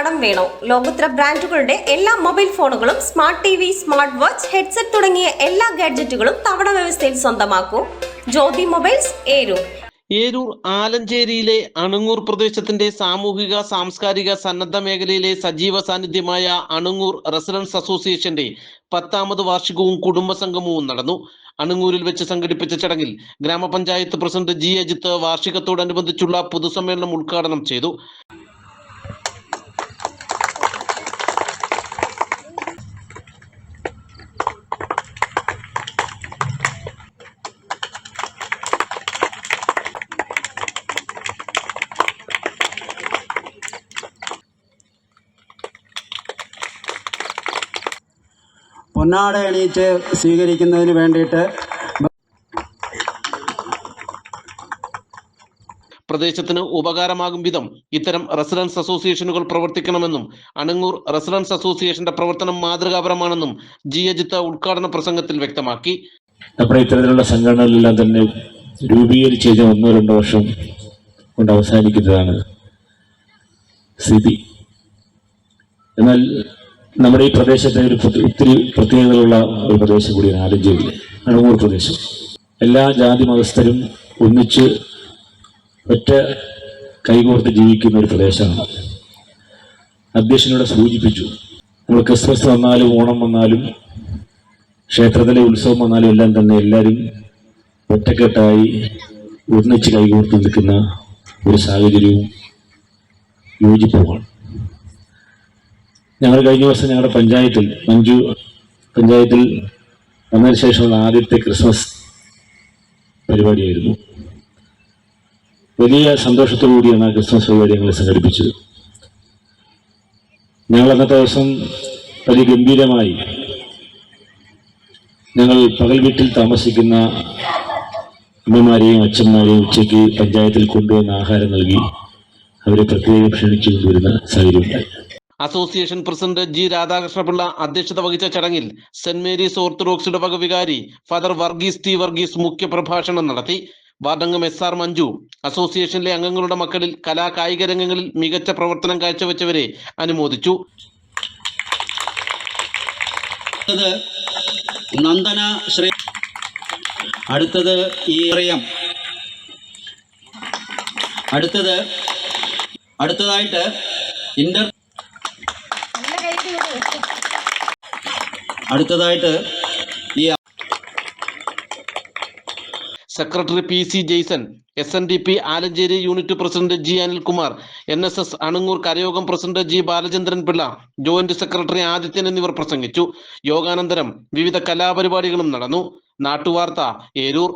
കടം വേണോ? ലോകോത്തര ബ്രാൻഡുകളുടെ എല്ലാ മൊബൈൽ ഫോണുകളും smart T V smart watch headset തുടങ്ങിയ എല്ലാ ഗാഡ്ജറ്റുകളും തവണ വ്യവസ്ഥയിൽ സ്വന്തമാക്കൂ. ജ്യോതി മൊബൈൽസ് ഏരൂർ. ഏരൂർ ആലഞ്ചേരിയിലെ അണുങ്ങൂർ പ്രദേശത്തിന്റെ സാമൂഹിക സാംസ്കാരിക സന്നദ്ധ മേഖലയിലെ സജീവ സാന്നിധ്യമായ അണുങ്ങൂർ റെസിഡൻസ് അസോസിയേഷന്റെ പത്താമത് വാർഷികവും കുടുംബസംഗമവും നടന്നു. അണുങ്ങൂരിൽ വെച്ച് സംഘടിപ്പിച്ച ചടങ്ങിൽ ഗ്രാമപഞ്ചായത്ത് പ്രസിഡന്റ് ജി അജിത്ത് വാർഷികത്തോടനുബന്ധിച്ചുള്ള പൊതുസമ്മേളനം ഉദ്ഘാടനം ചെയ്തു. പൊന്നാട എണീറ്റ് സ്വീകരിക്കുന്നതിന് വേണ്ടിയിട്ട് പ്രദേശത്തിന് ഉപകാരമാകും വിധം ഇത്തരം റെസിഡൻസ് അസോസിയേഷനുകൾ പ്രവർത്തിക്കണമെന്നും അണങ്ങൂർ റെസിഡൻസ് അസോസിയേഷന്റെ പ്രവർത്തനം മാതൃകാപരമാണെന്നും ജി. അജിത്ത ഉദ്ഘാടന പ്രസംഗത്തിൽ വ്യക്തമാക്കി. നമ്മുടെ ഇത്തരത്തിലുള്ള സംഘടനകളെല്ലാം തന്നെ രൂപീകരിച്ച് കഴിഞ്ഞ ഒന്നോ രണ്ടോ വർഷം കൊണ്ട് അവസാനിക്കുന്നതാണ് സ്ഥിതി. എന്നാൽ നമ്മുടെ ഈ പ്രദേശത്തെ ഒരു ഒത്തിരി പ്രത്യേകതകളുള്ള ഒരു പ്രദേശം കൂടിയാണ് ആലഞ്ചേരി. അണങ്ങൂർ പ്രദേശം. എല്ലാ ജാതി മതസ്ഥരും ഒന്നിച്ച് ഒറ്റ കൈകോർത്ത് ജീവിക്കുന്ന ഒരു പ്രദേശമാണ്. അധ്യക്ഷനോടെ സൂചിപ്പിച്ചു. നമ്മൾ ക്രിസ്മസ് വന്നാലും ഓണം വന്നാലും ക്ഷേത്രത്തിലെ ഉത്സവം വന്നാലും എല്ലാം തന്നെ എല്ലാവരും ഒറ്റക്കെട്ടായി ഒന്നിച്ച് കൈകോർത്ത് നിൽക്കുന്ന ഒരു സാഹചര്യവും യോജിപ്പുമാണ്. ഞങ്ങൾ കഴിഞ്ഞ വർഷം ഞങ്ങളുടെ പഞ്ചായത്തിൽ മഞ്ജു പഞ്ചായത്തിൽ വന്നതിന് ശേഷമുള്ള ആദ്യത്തെ ക്രിസ്മസ് പരിപാടിയായിരുന്നു. വലിയ സന്തോഷത്തോടു കൂടിയാണ് ആ ക്രിസ്മസ് പരിപാടി ഞങ്ങൾ സംഘടിപ്പിച്ചത്. ഞങ്ങൾ അന്നത്തെ ദിവസം വലിയ ഗംഭീരമായി ഞങ്ങൾ പകൽ വീട്ടിൽ താമസിക്കുന്ന അമ്മമാരെയും അച്ഛന്മാരെയും ഉച്ചയ്ക്ക് പഞ്ചായത്തിൽ കൊണ്ടുവന്ന ആഹാരം നൽകി അവരെ പ്രത്യേകം ക്ഷണിച്ചു കൊണ്ടുവരുന്ന സാഹചര്യമുണ്ടായി അസോസിയേഷൻ പ്രസിഡന്റ് ജി രാധാകൃഷ്ണപിള്ള അധ്യക്ഷത വഹിച്ച ചടങ്ങിൽ സെന്റ് മേരീസ് ഓർത്തഡോക്സ് ഇടവക വികാരി ഫാദർ വർഗീസ് ടി വർഗീസ് മുഖ്യപ്രഭാഷണം നടത്തി. വാർഡംഗം എസ് ആർ മഞ്ജു അസോസിയേഷനിലെ അംഗങ്ങളുടെ മക്കളിൽ കലാ കായിക രംഗങ്ങളിൽ മികച്ച പ്രവർത്തനം കാഴ്ചവെച്ചവരെ അനുമോദിച്ചു. നന്ദന ശ്രീ അടുത്തത് ഈ അടുത്തത് അടുത്തതായിട്ട് ഇന്റർ അടുത്തതായിട്ട് ഈ secretary P C Jason S N D P Alancherry unit president G Anilkumar N S S Anungoor കരയോഗം president G Balachandran Pillai joint secretary Adithyan എന്നിവർ പ്രസംഗിച്ചു. യോഗാനന്തരം വിവിധ കലാപരിപാടികളും നടന്നു. നാട്ടുവാർത്ത ഏരൂർ.